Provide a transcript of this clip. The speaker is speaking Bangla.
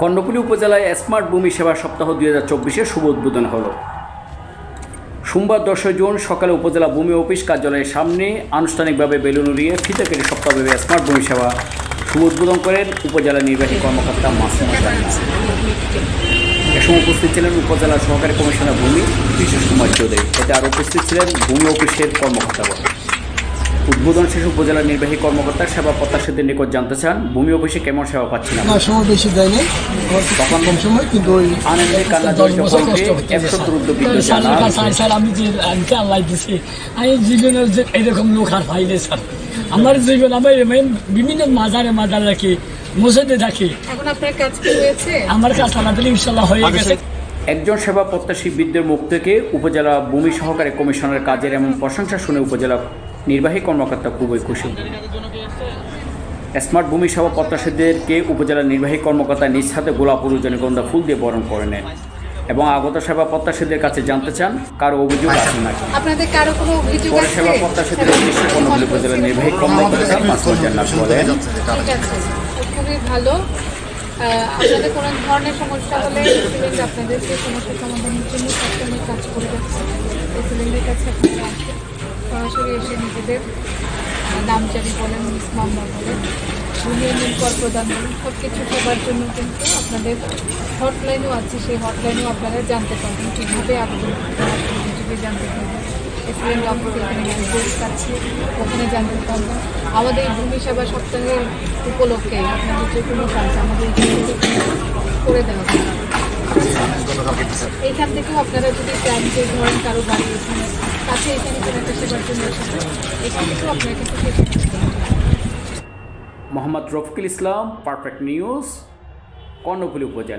কর্ণফুলী উপজেলায় স্মার্ট ভূমি সেবা সপ্তাহ দুই হাজার চব্বিশে শুভ উদ্বোধন হলো। সোমবার দশই জুন সকালে উপজেলা ভূমি অফিস কার্যালয়ের সামনে আনুষ্ঠানিকভাবে বেলুন উড়িয়ে ফিতে কেটে সপ্তাহব্যাপী স্মার্ট ভূমি সেবা শুভ উদ্বোধন করেন উপজেলা নির্বাহী কর্মকর্তা মাসুমা জান্নাত এ সময় উপস্থিত ছিলেন উপজেলা সহকারী কমিশনার ভূমি বিশেষ কুমার চৌধুরী। এতে আরও উপস্থিত ছিলেন ভূমি অফিসের কর্মকর্তাগণ উদ্বোধন শেষে উপজেলা নির্বাহী কর্মকর্তা সেবা প্রত্যাশীদের নিকট জানতে চান ভূমি অফিসে কেমন সেবা পাচ্ছেন না সময় বেশি দেয়নি। আমার তখন কম সময় কিন্তু ওই আনন্দে কান্না জড়িত কণ্ঠে একশো দ্রুত বিদ্যুৎ স্যার জানা স্যার স্যার আমি যে আল্লাহ দিছি আমি জীবনে যে এরকম লোক আর পাইলে স্যার। আমার জীবন আমার বিভিন্ন মাজারে মাজার রাখি মসজিদে রাখি এখন আপনার কাজ কি হয়েছে? আমার কাছে আমাদের ইনশাল্লাহ হয়ে গেছে। একজন সেবা প্রত্যাশী বৃদ্ধের মুখ থেকে উপজেলা ভূমি সহকারী কমিশনারের কাজের এমন প্রশংসা শুনে উপজেলা নির্বাহী কর্মকর্তা খুবই খুশি। স্মার্ট ভূমি সেবা প্রত্যাশীদেরকে উপজেলা নির্বাহী কর্মকর্তা নিজ হাতে গোলাপ ও রজনীগন্ধা ফুল দিয়ে বরণ করে নেন এবং আগত সেবা প্রত্যাশীদের কাছে জানতে চান কারও অভিযোগ আছে নাকি? আপনাদের কারও কোনো অভিযোগ পরে আছে? সেবা প্রত্যাশীদের উদ্দেশ্যে কর্ণফুলী উপজেলা নির্বাহী কর্মকর্তা মাসুদ জান্নাত বলেন খুবই ভালো। আপনাদের কোনো ধরনের সমস্যা হলে এসিলেন্ট আপনাদের সেই সমস্যার সমাধানের জন্য সবসময় কাজ করে যাচ্ছে। কাছে সরাসরি এসে নিজেদের নামচারি বলেন মামলা বলেন ইউনিয়ন কর প্রদান বলেন সব কিছু সবার জন্য কিন্তু আপনাদের হটলাইনও আছে, সেই হটলাইনেও আপনারা জানতে পারবেন। কীভাবে আবেদন করতে জানতে পারবেন এসিলেন্ট অফিসে এখানে ডেস্ক আছে ওখানে জানতে পারবেন। আমাদের ভূমি সেবা সপ্তাহের উপলক্ষে আপনাদের যে কোনো কাজ আমাদের করে দেওয়া হবে এইখান থেকেও আপনারা যদি চান যে ধরেন এখানে এখানে এখান। মোহাম্মদ রফিকুল ইসলাম পারফেক্ট নিউজ কর্ণফুলী উপজেলা